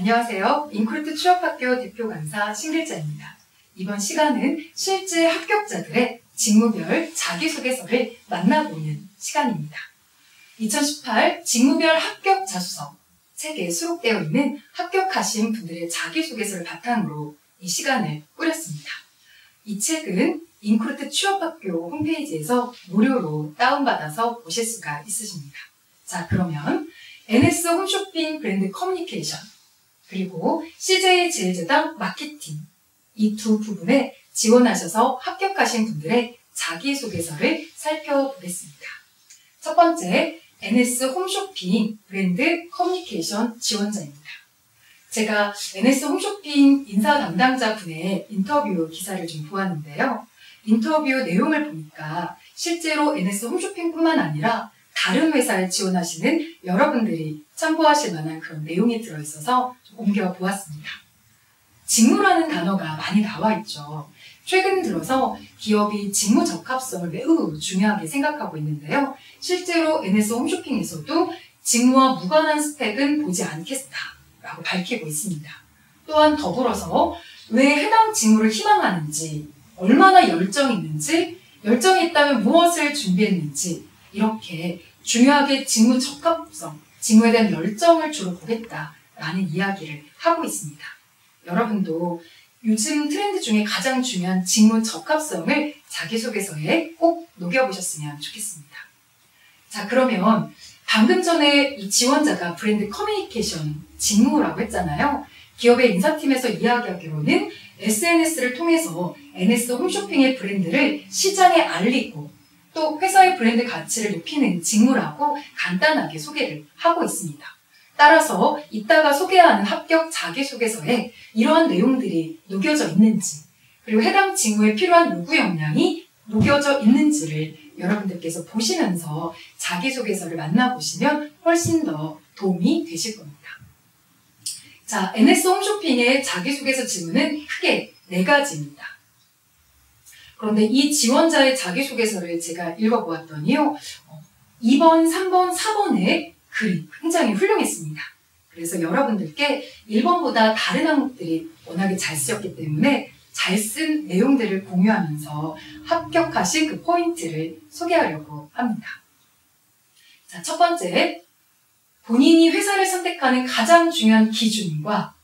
안녕하세요. 인크루트 취업학교 대표 강사 신길자입니다. 이번 시간은 실제 합격자들의 직무별 자기소개서를 만나보는 시간입니다. 2018 직무별 합격 자소서 책에 수록되어 있는 합격하신 분들의 자기소개서를 바탕으로 이 시간을 꾸렸습니다. 이 책은 인크루트 취업학교 홈페이지에서 무료로 다운받아서 보실 수가 있으십니다. 자, 그러면 NS 홈쇼핑 브랜드 커뮤니케이션 그리고 CJ 제일제당 마케팅 이 두 부분에 지원하셔서 합격하신 분들의 자기소개서를 살펴보겠습니다. 첫 번째, NS 홈쇼핑 브랜드 커뮤니케이션 지원자입니다. 제가 NS 홈쇼핑 인사 담당자 분의 인터뷰 기사를 좀 보았는데요. 인터뷰 내용을 보니까 실제로 NS 홈쇼핑뿐만 아니라 다른 회사에 지원하시는 여러분들이 참고하실 만한 그런 내용이 들어있어서 좀 옮겨 보았습니다. 직무라는 단어가 많이 나와 있죠. 최근 들어서 기업이 직무 적합성을 매우 중요하게 생각하고 있는데요. 실제로 NS 홈쇼핑에서도 직무와 무관한 스펙은 보지 않겠다라고 밝히고 있습니다. 또한 더불어서 왜 해당 직무를 희망하는지, 얼마나 열정이 있는지, 열정이 있다면 무엇을 준비했는지, 이렇게 중요하게 직무 적합성, 직무에 대한 열정을 주로 보겠다라는 이야기를 하고 있습니다. 여러분도 요즘 트렌드 중에 가장 중요한 직무 적합성을 자기소개서에 꼭 녹여보셨으면 좋겠습니다. 자, 그러면 방금 전에 이 지원자가 브랜드 커뮤니케이션 직무라고 했잖아요. 기업의 인사팀에서 이야기하기로는 SNS를 통해서 NS 홈쇼핑의 브랜드를 시장에 알리고 또 회사의 브랜드 가치를 높이는 직무라고 간단하게 소개를 하고 있습니다. 따라서 이따가 소개하는 합격 자기소개서에 이러한 내용들이 녹여져 있는지 그리고 해당 직무에 필요한 요구 역량이 녹여져 있는지를 여러분들께서 보시면서 자기소개서를 만나보시면 훨씬 더 도움이 되실 겁니다. 자, NS 홈쇼핑의 자기소개서 질문은 크게 네 가지입니다. 그런데 이 지원자의 자기소개서를 제가 읽어보았더니요. 2번, 3번, 4번의 글이 굉장히 훌륭했습니다. 그래서 여러분들께 1번보다 다른 항목들이 워낙에 잘 쓰였기 때문에 잘 쓴 내용들을 공유하면서 합격하신 그 포인트를 소개하려고 합니다. 자, 첫 번째. 본인이 회사를 선택하는 가장 중요한 기준과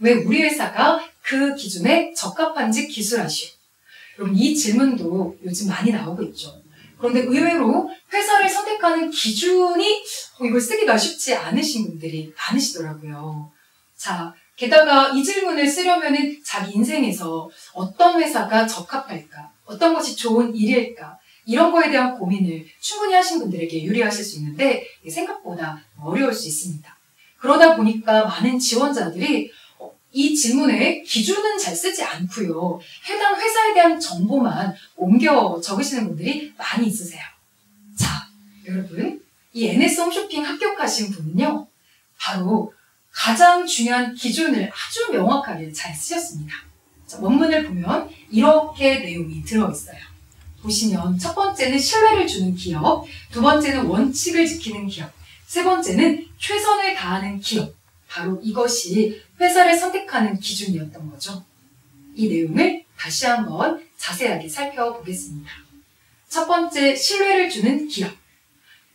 왜 우리 회사가 그 기준에 적합한지 기술하시오. 여러분, 이 질문도 요즘 많이 나오고 있죠. 그런데 의외로 회사를 선택하는 기준이 어, 이걸 쓰기가 쉽지 않으신 분들이 많으시더라고요. 자, 게다가 이 질문을 쓰려면은 자기 인생에서 어떤 회사가 적합할까, 어떤 것이 좋은 일일까, 이런 거에 대한 고민을 충분히 하신 분들에게 유리하실 수 있는데 생각보다 어려울 수 있습니다. 그러다 보니까 많은 지원자들이 어, 이 질문에 기준은 잘 쓰지 않고요. 해당 회사에 대한 정보만 옮겨 적으시는 분들이 많이 있으세요. 자, 여러분, 이 NS 홈쇼핑 합격하신 분은요, 바로 가장 중요한 기준을 아주 명확하게 잘 쓰셨습니다. 자, 원문을 보면 이렇게 내용이 들어있어요. 보시면 첫 번째는 신뢰를 주는 기업, 두 번째는 원칙을 지키는 기업, 세 번째는 최선을 다하는 기업. 바로 이것이 회사를 선택하는 기준이었던 거죠. 이 내용을 다시 한번 자세하게 살펴보겠습니다. 첫 번째, 신뢰를 주는 기업.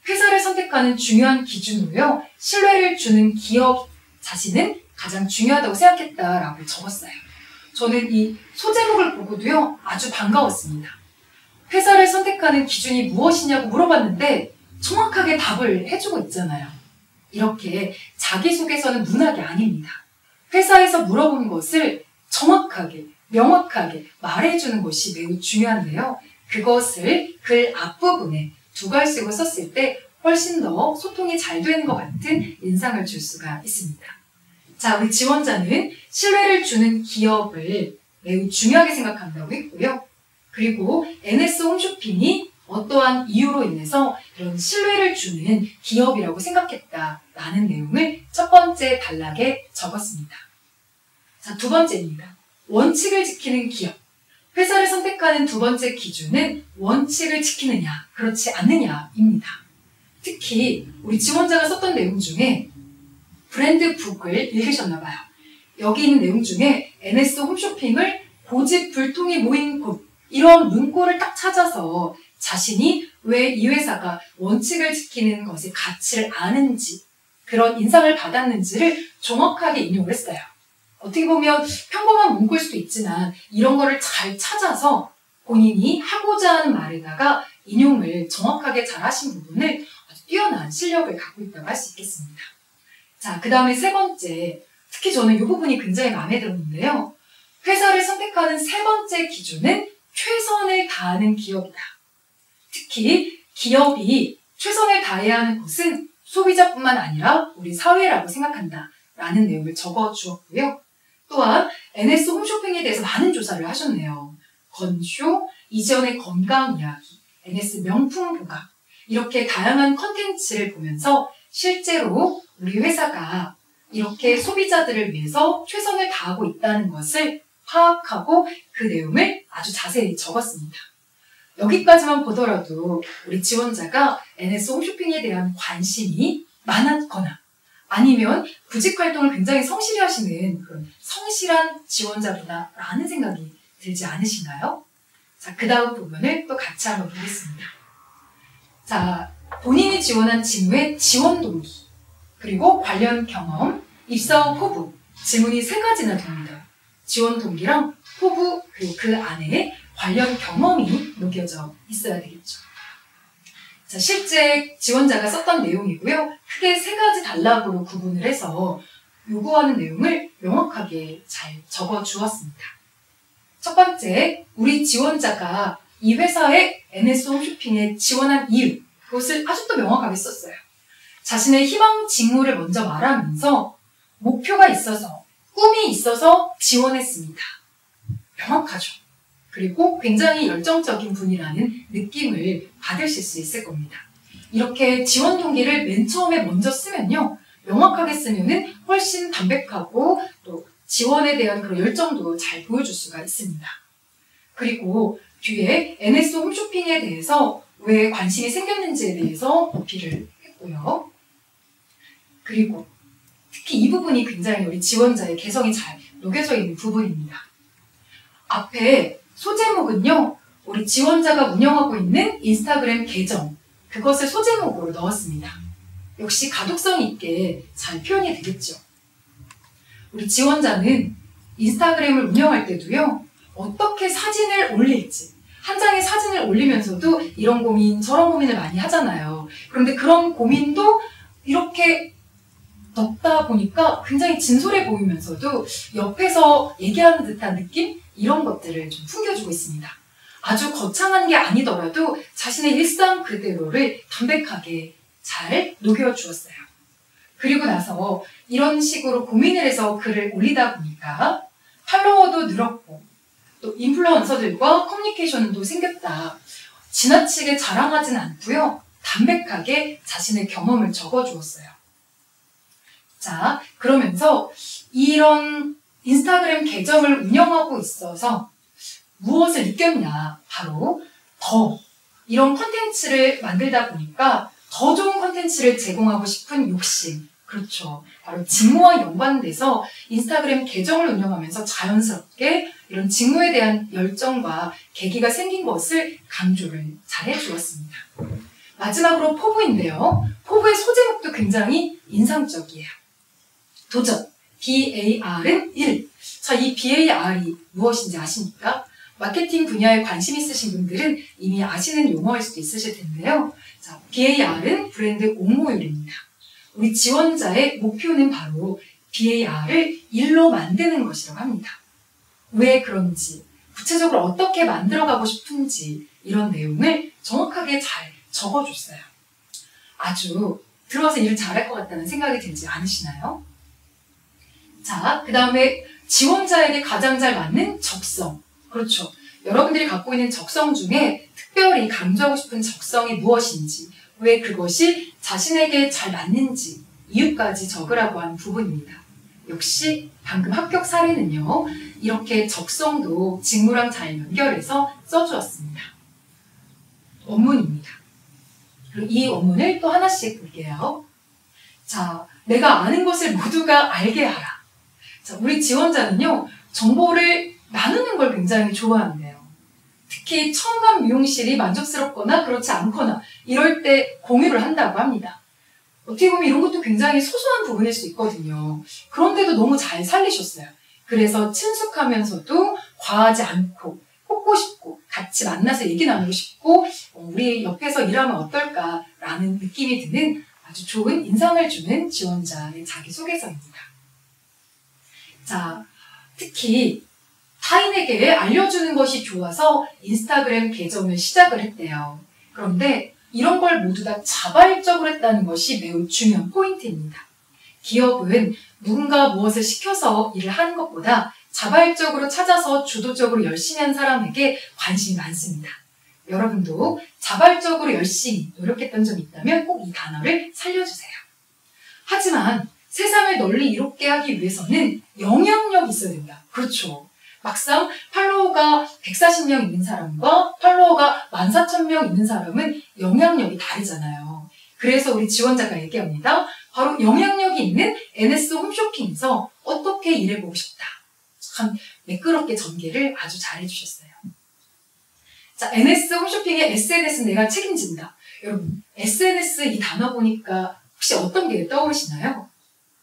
회사를 선택하는 중요한 기준으로요, 신뢰를 주는 기업 자신은 가장 중요하다고 생각했다라고 적었어요. 저는 이 소제목을 보고도요, 아주 반가웠습니다. 회사를 선택하는 기준이 무엇이냐고 물어봤는데 정확하게 답을 해주고 있잖아요. 이렇게 자기소개서는 문학이 아닙니다. 회사에서 물어본 것을 정확하게, 명확하게 말해주는 것이 매우 중요한데요. 그것을 글 앞부분에 두 갈색으로 썼을 때 훨씬 더 소통이 잘 되는 것 같은 인상을 줄 수가 있습니다. 자, 우리 지원자는 신뢰를 주는 기업을 매우 중요하게 생각한다고 했고요. 그리고 NS 홈쇼핑이 어떠한 이유로 인해서 이런 신뢰를 주는 기업이라고 생각했다라는 내용을 첫 번째 단락에 적었습니다. 자, 두 번째입니다. 원칙을 지키는 기업. 회사를 선택하는 두 번째 기준은 원칙을 지키느냐, 그렇지 않느냐입니다. 특히 우리 지원자가 썼던 내용 중에 브랜드 북을 읽으셨나 봐요. 여기 있는 내용 중에 NS 홈쇼핑을 고집 불통이 모인 곳 이런 문구를 딱 찾아서 자신이 왜 이 회사가 원칙을 지키는 것의 가치를 아는지 그런 인상을 받았는지를 정확하게 인용을 했어요. 어떻게 보면 평범한 문구일 수도 있지만 이런 거를 잘 찾아서 본인이 하고자 하는 말에다가 인용을 정확하게 잘 하신 부분을 아주 뛰어난 실력을 갖고 있다고 할 수 있겠습니다. 자, 그 다음에 세 번째. 특히 저는 이 부분이 굉장히 마음에 들었는데요. 회사를 선택하는 세 번째 기준은 최선을 다하는 기업이다. 특히 기업이 최선을 다해야 하는 것은 소비자뿐만 아니라 우리 사회라고 생각한다. 라는 내용을 적어 주었고요. 또한 NS 홈쇼핑에 대해서 많은 조사를 하셨네요. 건쇼, 이전의 건강 이야기, NS 명품 보각 이렇게 다양한 컨텐츠를 보면서 실제로 우리 회사가 이렇게 소비자들을 위해서 최선을 다하고 있다는 것을 파악하고 그 내용을 아주 자세히 적었습니다. 여기까지만 보더라도 우리 지원자가 NS 홈쇼핑에 대한 관심이 많았거나 아니면 구직 활동을 굉장히 성실히 하시는 그런 성실한 지원자구나라는 생각이 들지 않으신가요? 자, 그 다음 부분을 또 같이 한번 보겠습니다. 자, 본인이 지원한 직무의 지원 동기, 그리고 관련 경험, 입사 후 포부, 지문이 세 가지나 됩니다. 지원 동기랑 포부, 그리고 그 안에 관련 경험이 녹여져 있어야 되겠죠. 자, 실제 지원자가 썼던 내용이고요. 크게 세 가지 단락으로 구분을 해서 요구하는 내용을 명확하게 잘 적어 주었습니다. 첫 번째, 우리 지원자가 이 회사의 NS 홈쇼핑에 지원한 이유, 그것을 아주 또 명확하게 썼어요. 자신의 희망 직무를 먼저 말하면서 목표가 있어서, 꿈이 있어서 지원했습니다. 명확하죠. 그리고 굉장히 열정적인 분이라는 느낌을 받으실 수 있을 겁니다. 이렇게 지원 동기를 맨 처음에 먼저 쓰면요. 명확하게 쓰면은 훨씬 담백하고 또 지원에 대한 그런 열정도 잘 보여줄 수가 있습니다. 그리고 뒤에 NS 홈쇼핑에 대해서 왜 관심이 생겼는지에 대해서 어필을 했고요. 그리고 특히 이 부분이 굉장히 우리 지원자의 개성이 잘 녹여져 있는 부분입니다. 앞에 소제목은요, 우리 지원자가 운영하고 있는 인스타그램 계정, 그것을 소제목으로 넣었습니다. 역시 가독성 있게 잘 표현이 되겠죠. 우리 지원자는 인스타그램을 운영할 때도요, 어떻게 사진을 올릴지, 한 장의 사진을 올리면서도 이런 고민, 저런 고민을 많이 하잖아요. 그런데 그런 고민도 이렇게 넣다 보니까 굉장히 진솔해 보이면서도 옆에서 얘기하는 듯한 느낌? 이런 것들을 좀 풍겨주고 있습니다. 아주 거창한 게 아니더라도 자신의 일상 그대로를 담백하게 잘 녹여주었어요. 그리고 나서 이런 식으로 고민을 해서 글을 올리다 보니까 팔로워도 늘었고 또 인플루언서들과 커뮤니케이션도 생겼다. 지나치게 자랑하진 않고요. 담백하게 자신의 경험을 적어주었어요. 자, 그러면서 이런 인스타그램 계정을 운영하고 있어서 무엇을 느꼈냐? 바로 더 이런 컨텐츠를 만들다 보니까 더 좋은 컨텐츠를 제공하고 싶은 욕심. 그렇죠. 바로 직무와 연관돼서 인스타그램 계정을 운영하면서 자연스럽게 이런 직무에 대한 열정과 계기가 생긴 것을 강조를 잘 해주었습니다. 마지막으로 포부인데요. 포부의 소제목도 굉장히 인상적이에요. 도전. BAR은 1. 자, 이 BAR이 무엇인지 아십니까? 마케팅 분야에 관심 있으신 분들은 이미 아시는 용어일 수도 있으실 텐데요. 자, BAR은 브랜드 옹호율입니다. 우리 지원자의 목표는 바로 BAR을 1로 만드는 것이라고 합니다. 왜 그런지, 구체적으로 어떻게 만들어가고 싶은지 이런 내용을 정확하게 잘 적어줬어요. 아주 들어와서 일을 잘할 것 같다는 생각이 들지 않으시나요? 자, 그 다음에 지원자에게 가장 잘 맞는 적성. 그렇죠. 여러분들이 갖고 있는 적성 중에 특별히 강조하고 싶은 적성이 무엇인지, 왜 그것이 자신에게 잘 맞는지, 이유까지 적으라고 하는 부분입니다. 역시 방금 합격 사례는요, 이렇게 적성도 직무랑 잘 연결해서 써주었습니다. 원문입니다. 그리고 이 원문을 또 하나씩 볼게요. 자, 내가 아는 것을 모두가 알게 하라. 자, 우리 지원자는요, 정보를 나누는 걸 굉장히 좋아한대요. 특히 간 미용실이 만족스럽거나 그렇지 않거나 이럴 때 공유를 한다고 합니다. 어떻게 보면 이런 것도 굉장히 소소한 부분일 수 있거든요. 그런데도 너무 잘 살리셨어요. 그래서 친숙하면서도 과하지 않고 뽑고 싶고 같이 만나서 얘기 나누고 싶고 어, 우리 옆에서 일하면 어떨까라는 느낌이 드는 아주 좋은 인상을 주는 지원자의 자기소개서입니다. 자, 특히 타인에게 알려주는 것이 좋아서 인스타그램 계정을 시작을 했대요. 그런데 이런 걸 모두 다 자발적으로 했다는 것이 매우 중요한 포인트입니다. 기업은 누군가 무엇을 시켜서 일을 하는 것보다 자발적으로 찾아서 주도적으로 열심히 한 사람에게 관심이 많습니다. 여러분도 자발적으로 열심히 노력했던 점이 있다면 꼭 이 단어를 살려주세요. 하지만 세상을 널리 이롭게 하기 위해서는 영향력이 있어야 된다. 그렇죠. 막상 팔로워가 140명 있는 사람과 팔로워가 14,000명 있는 사람은 영향력이 다르잖아요. 그래서 우리 지원자가 얘기합니다. 바로 영향력이 있는 NS 홈쇼핑에서 어떻게 일해보고 싶다. 참 매끄럽게 전개를 아주 잘 해주셨어요. 자, NS 홈쇼핑의 SNS 내가 책임진다. 여러분, SNS 이 단어 보니까 혹시 어떤 게 떠오르시나요?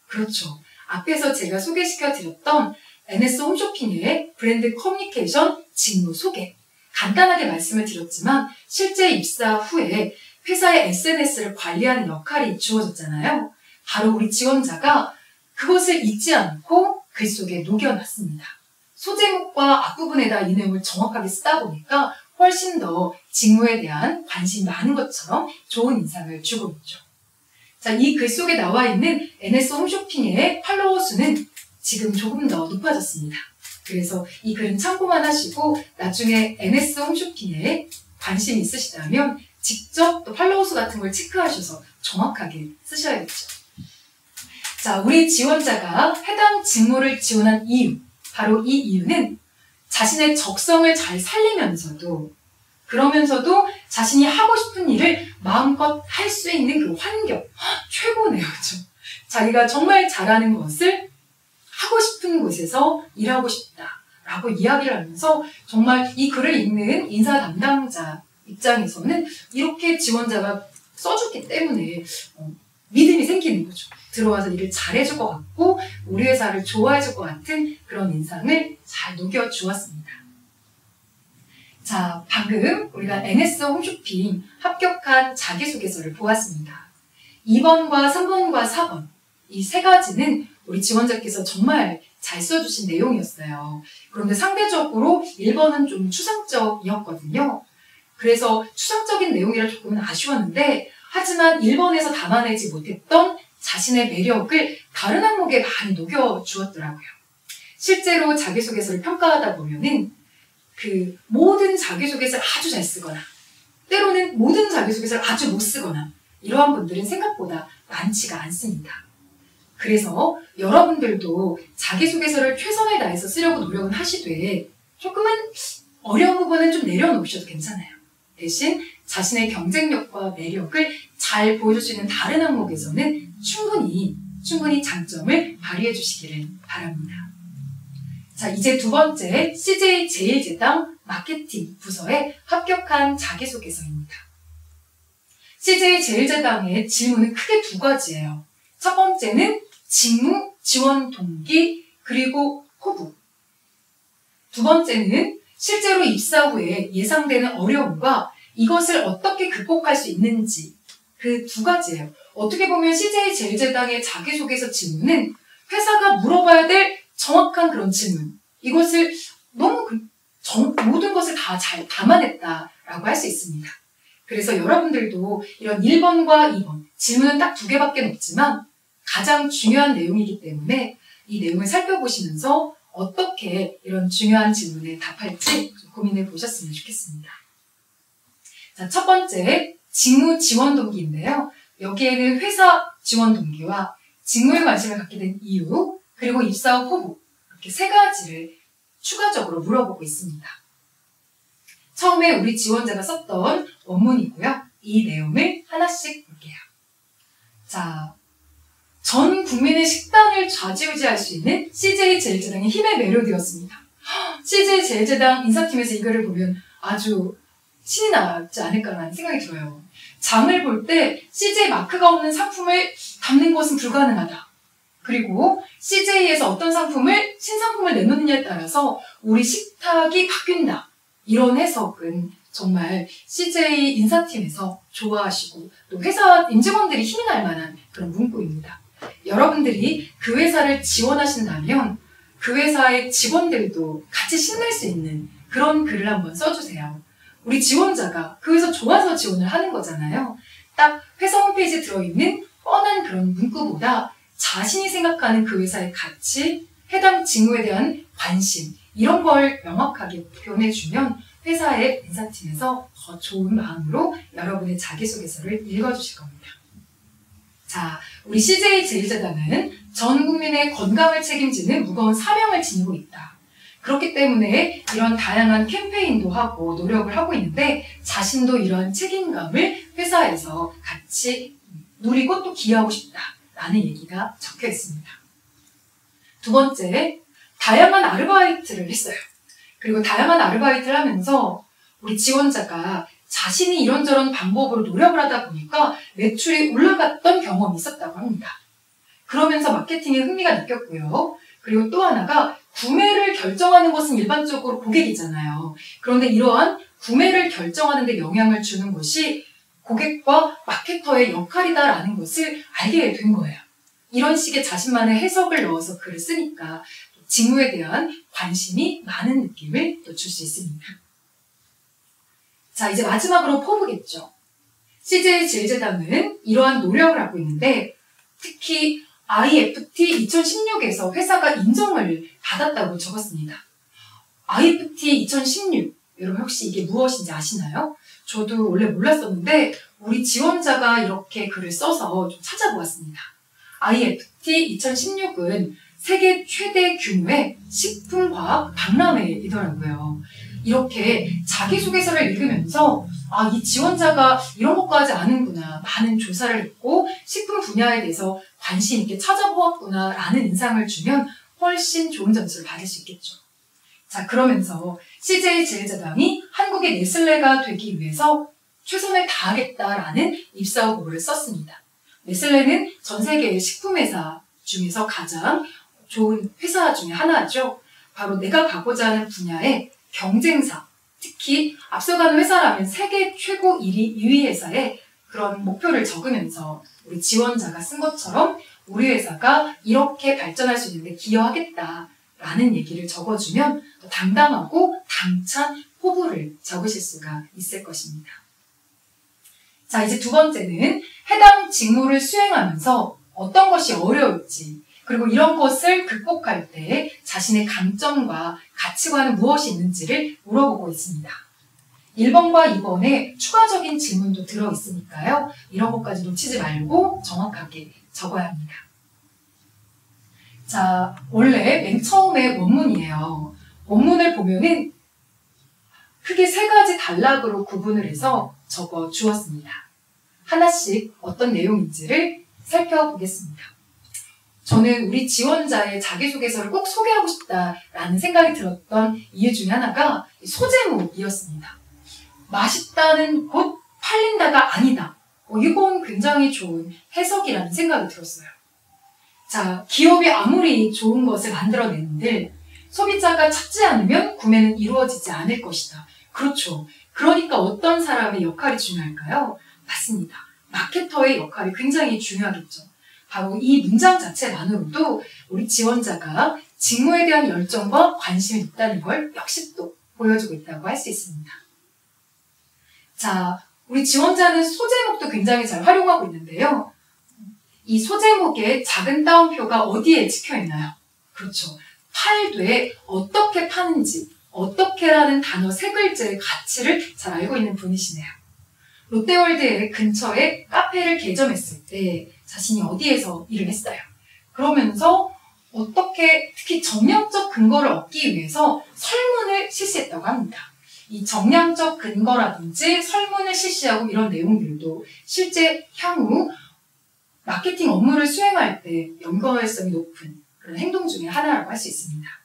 그렇죠. 앞에서 제가 소개시켜 드렸던 NS 홈쇼핑의 브랜드 커뮤니케이션 직무 소개. 간단하게 말씀을 드렸지만 실제 입사 후에 회사의 SNS를 관리하는 역할이 주어졌잖아요. 바로 우리 지원자가 그것을 잊지 않고 글 속에 녹여놨습니다. 소제목과 앞부분에다 이 내용을 정확하게 쓰다 보니까 훨씬 더 직무에 대한 관심이 많은 것처럼 좋은 인상을 주고 있죠. 자, 이 글 속에 나와 있는 NS 홈쇼핑의 팔로워 수는 지금 조금 더 높아졌습니다. 그래서 이 글은 참고만 하시고 나중에 NS 홈쇼핑에 관심 있으시다면 직접 또 팔로워 수 같은 걸 체크하셔서 정확하게 쓰셔야겠죠. 자, 우리 지원자가 해당 직무를 지원한 이유, 바로 이 이유는 자신의 적성을 잘 살리면서도 그러면서도 자신이 하고 싶은 일을 마음껏 할 수 있는 그 환경 최고네요, 그죠? 자기가 정말 잘하는 것을 하고 싶은 곳에서 일하고 싶다 라고 이야기를 하면서 정말 이 글을 읽는 인사 담당자 입장에서는 이렇게 지원자가 써줬기 때문에 어, 믿음이 생기는 거죠. 들어와서 일을 잘해줄 것 같고 우리 회사를 좋아해줄 것 같은 그런 인상을 잘 녹여주었습니다. 자, 방금 우리가 NS 홈쇼핑 합격한 자기소개서를 보았습니다. 2번과 3번과 4번 이 세 가지는 우리 지원자께서 정말 잘 써주신 내용이었어요. 그런데 상대적으로 1번은 좀 추상적이었거든요. 그래서 추상적인 내용이라 조금은 아쉬웠는데 하지만 1번에서 담아내지 못했던 자신의 매력을 다른 항목에 많이 녹여주었더라고요. 실제로 자기소개서를 평가하다 보면은 그 모든 자기소개서를 아주 잘 쓰거나 때로는 모든 자기소개서를 아주 못 쓰거나 이러한 분들은 생각보다 많지가 않습니다. 그래서 여러분들도 자기소개서를 최선을 다해서 쓰려고 노력은 하시되 조금은 어려운 부분은 좀 내려놓으셔도 괜찮아요. 대신 자신의 경쟁력과 매력을 잘 보여줄 수 있는 다른 항목에서는 충분히, 충분히 장점을 발휘해 주시기를 바랍니다. 자, 이제 두 번째 CJ 제일제당 마케팅 부서에 합격한 자기소개서입니다. CJ 제일제당의 질문은 크게 두 가지예요. 첫 번째는 직무, 지원 동기, 그리고 호부. 두 번째는 실제로 입사 후에 예상되는 어려움과 이것을 어떻게 극복할 수 있는지 그 두 가지예요. 어떻게 보면 CJ 제일제당의 자기소개서 질문은 회사가 물어봐야 될 정확한 그런 질문. 이것을 너무 그 정, 모든 것을 다 잘 담아냈다라고 할 수 있습니다. 그래서 여러분들도 이런 1번과 2번 질문은 딱 두 개밖에 없지만 가장 중요한 내용이기 때문에 이 내용을 살펴보시면서 어떻게 이런 중요한 질문에 답할지 고민해 보셨으면 좋겠습니다. 자, 첫 번째, 직무 지원 동기인데요. 여기에는 회사 지원 동기와 직무에 관심을 갖게 된 이유, 그리고 입사 후 포부, 이렇게 세 가지를 추가적으로 물어보고 있습니다. 처음에 우리 지원자가 썼던 원문이고요. 이 내용을 하나씩 볼게요. 자, 전 국민의 식단을 좌지우지할 수 있는 CJ 제일제당의 힘의 멜로디였습니다. CJ 제일제당 인사팀에서 이거를 보면 아주 신이 나지 않을까라는 생각이 들어요. 장을 볼 때 CJ 마크가 없는 상품을 담는 것은 불가능하다. 그리고 CJ에서 어떤 상품을, 신상품을 내놓느냐에 따라서 우리 식탁이 바뀐다. 이런 해석은 정말 CJ 인사팀에서 좋아하시고 또 회사 임직원들이 힘이 날 만한 그런 문구입니다. 여러분들이 그 회사를 지원하신다면 그 회사의 직원들도 같이 신날 수 있는 그런 글을 한번 써주세요. 우리 지원자가 그 회사 좋아서 지원을 하는 거잖아요. 딱 회사 홈페이지에 들어있는 뻔한 그런 문구보다 자신이 생각하는 그 회사의 가치, 해당 직무에 대한 관심, 이런 걸 명확하게 표현해주면 회사의 인사팀에서 더 좋은 마음으로 여러분의 자기소개서를 읽어주실 겁니다. 자, 우리 CJ 제1재단은 전 국민의 건강을 책임지는 무거운 사명을 지니고 있다. 그렇기 때문에 이런 다양한 캠페인도 하고 노력을 하고 있는데 자신도 이런 책임감을 회사에서 같이 누리고 또 기여하고 싶다 라는 얘기가 적혀 있습니다. 두 번째, 다양한 아르바이트를 했어요. 그리고 다양한 아르바이트를 하면서 우리 지원자가 자신이 이런저런 방법으로 노력을 하다 보니까 매출이 올라갔던 경험이 있었다고 합니다. 그러면서 마케팅에 흥미가 느꼈고요. 그리고 또 하나가 구매를 결정하는 것은 일반적으로 고객이잖아요. 그런데 이러한 구매를 결정하는 데 영향을 주는 것이 고객과 마케터의 역할이다라는 것을 알게 된 거예요. 이런 식의 자신만의 해석을 넣어서 글을 쓰니까 직무에 대한 관심이 많은 느낌을 또 줄 수 있습니다. 자, 이제 마지막으로 포부겠죠. CJ 제일제당은 이러한 노력을 하고 있는데 특히 IFT 2016에서 회사가 인정을 받았다고 적었습니다. IFT 2016 여러분 혹시 이게 무엇인지 아시나요? 저도 원래 몰랐었는데 우리 지원자가 이렇게 글을 써서 좀 찾아보았습니다. IFT 2016은 세계 최대 규모의 식품과학 박람회이더라고요. 이렇게 자기소개서를 읽으면서 아, 이 지원자가 이런 것까지 아는구나. 많은 조사를 했고 식품 분야에 대해서 관심 있게 찾아보았구나. 라는 인상을 주면 훨씬 좋은 점수를 받을 수 있겠죠. 자, 그러면서 CJ 제일자당이 한국의 네슬레가 되기 위해서 최선을 다하겠다라는 입사 후보를 썼습니다. 네슬레는 전 세계의 식품회사 중에서 가장 좋은 회사 중에 하나죠. 바로 내가 가고자 하는 분야의 경쟁사, 특히 앞서가는 회사라면 세계 최고 1위, 2위 회사에 그런 목표를 적으면서 우리 지원자가 쓴 것처럼 우리 회사가 이렇게 발전할 수 있는데 기여하겠다라는 얘기를 적어주면 더 당당하고 당찬 포부를 적으실 수가 있을 것입니다. 자, 이제 두 번째는 해당 직무를 수행하면서 어떤 것이 어려울지 그리고 이런 것을 극복할 때 자신의 강점과 가치관은 무엇이 있는지를 물어보고 있습니다. 1번과 2번에 추가적인 질문도 들어 있으니까요. 이런 것까지 놓치지 말고 정확하게 적어야 합니다. 자, 원래 맨 처음에 원문이에요. 원문을 보면은 크게 세 가지 단락으로 구분을 해서 적어 주었습니다. 하나씩 어떤 내용인지를 살펴보겠습니다. 저는 우리 지원자의 자기소개서를 꼭 소개하고 싶다라는 생각이 들었던 이유 중에 하나가 소제목이었습니다. 맛있다는 곧 팔린다가 아니다. 어, 이건 굉장히 좋은 해석이라는 생각이 들었어요. 자, 기업이 아무리 좋은 것을 만들어내는데 소비자가 찾지 않으면 구매는 이루어지지 않을 것이다. 그렇죠. 그러니까 어떤 사람의 역할이 중요할까요? 맞습니다. 마케터의 역할이 굉장히 중요하겠죠. 바로 이 문장 자체만으로도 우리 지원자가 직무에 대한 열정과 관심이 있다는 걸 역시 또 보여주고 있다고 할 수 있습니다. 자, 우리 지원자는 소제목도 굉장히 잘 활용하고 있는데요. 이 소제목의 작은 따옴표가 어디에 찍혀 있나요? 그렇죠. 팔되 어떻게 파는지, 어떻게라는 단어 세 글자의 가치를 잘 알고 있는 분이시네요. 롯데월드의 근처에 카페를 개점했을 때 자신이 어디에서 일을 했어요. 그러면서 어떻게 특히 정량적 근거를 얻기 위해서 설문을 실시했다고 합니다. 이 정량적 근거라든지 설문을 실시하고 이런 내용들도 실제 향후 마케팅 업무를 수행할 때 연관성이 높은 그런 행동 중에 하나라고 할 수 있습니다.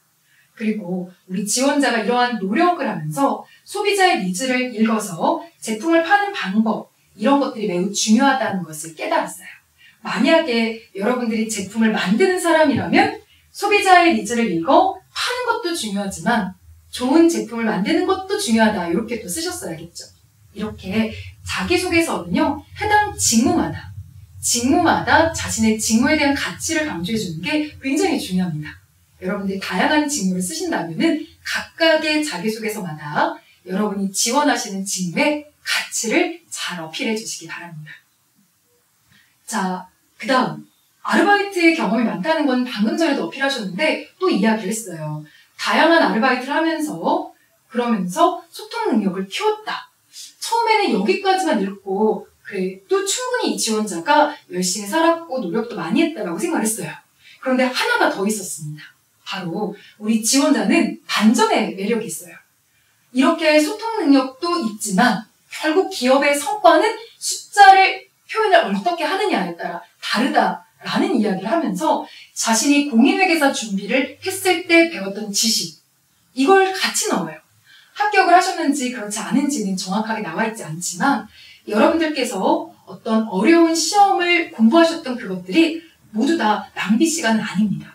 그리고 우리 지원자가 이러한 노력을 하면서 소비자의 니즈를 읽어서 제품을 파는 방법, 이런 것들이 매우 중요하다는 것을 깨달았어요. 만약에 여러분들이 제품을 만드는 사람이라면 소비자의 니즈를 읽어 파는 것도 중요하지만 좋은 제품을 만드는 것도 중요하다. 이렇게 또 쓰셨어야겠죠. 이렇게 자기소개서는요, 해당 직무마다, 직무마다 자신의 직무에 대한 가치를 강조해주는 게 굉장히 중요합니다. 여러분들이 다양한 직무를 쓰신다면은 각각의 자기소개서마다 여러분이 지원하시는 직무의 가치를 잘 어필해 주시기 바랍니다. 자, 그 다음. 아르바이트 경험이 많다는 건 방금 전에도 어필하셨는데 또 이야기를 했어요. 다양한 아르바이트를 하면서 그러면서 소통 능력을 키웠다. 처음에는 여기까지만 읽고 그래 또 충분히 이 지원자가 열심히 살았고 노력도 많이 했다라고 생각했어요. 그런데 하나가 더 있었습니다. 바로 우리 지원자는 반전의 매력이 있어요. 이렇게 소통 능력도 있지만 결국 기업의 성과는 숫자를 표현을 어떻게 하느냐에 따라 다르다라는 이야기를 하면서 자신이 공인회계사 준비를 했을 때 배웠던 지식 이걸 같이 넣어요. 합격을 하셨는지 그렇지 않은지는 정확하게 나와 있지 않지만 여러분들께서 어떤 어려운 시험을 공부하셨던 그것들이 모두 다 낭비 시간은 아닙니다.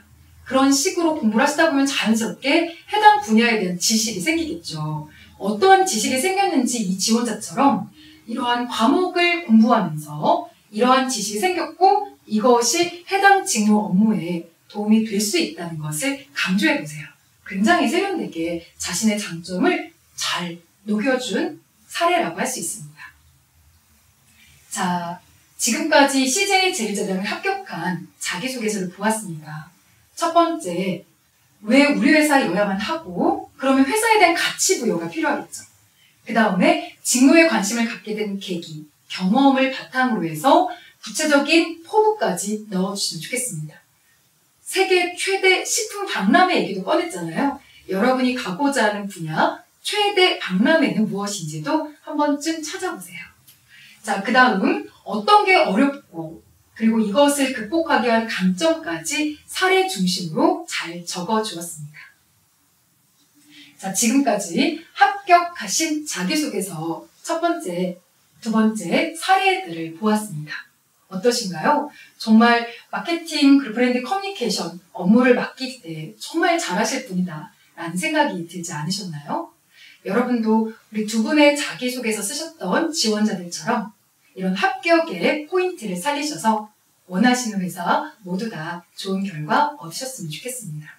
그런 식으로 공부를 하시다 보면 자연스럽게 해당 분야에 대한 지식이 생기겠죠. 어떠한 지식이 생겼는지 이 지원자처럼 이러한 과목을 공부하면서 이러한 지식이 생겼고 이것이 해당 직무 업무에 도움이 될 수 있다는 것을 강조해 보세요. 굉장히 세련되게 자신의 장점을 잘 녹여준 사례라고 할 수 있습니다. 자, 지금까지 CJ 제일제당을 합격한 자기소개서를 보았습니다. 첫 번째, 왜 우리 회사여야만 하고, 그러면 회사에 대한 가치 부여가 필요하겠죠. 그 다음에 직무에 관심을 갖게 된 계기, 경험을 바탕으로 해서 구체적인 포부까지 넣어주시면 좋겠습니다. 세계 최대 식품 박람회 얘기도 꺼냈잖아요. 여러분이 가고자 하는 분야 최대 박람회는 무엇인지도 한 번쯤 찾아보세요. 자, 그 다음 어떤 게 어렵고 그리고 이것을 극복하기 위한 강점까지 사례 중심으로 잘 적어 주었습니다. 자, 지금까지 합격하신 자기소개서 첫 번째, 두 번째 사례들을 보았습니다. 어떠신가요? 정말 마케팅, 그 브랜드 커뮤니케이션 업무를 맡길 때 정말 잘하실 분이다. 라는 생각이 들지 않으셨나요? 여러분도 우리 두 분의 자기소개서 쓰셨던 지원자들처럼 이런 합격의 포인트를 살리셔서 원하시는 회사 모두 다 좋은 결과 얻으셨으면 좋겠습니다.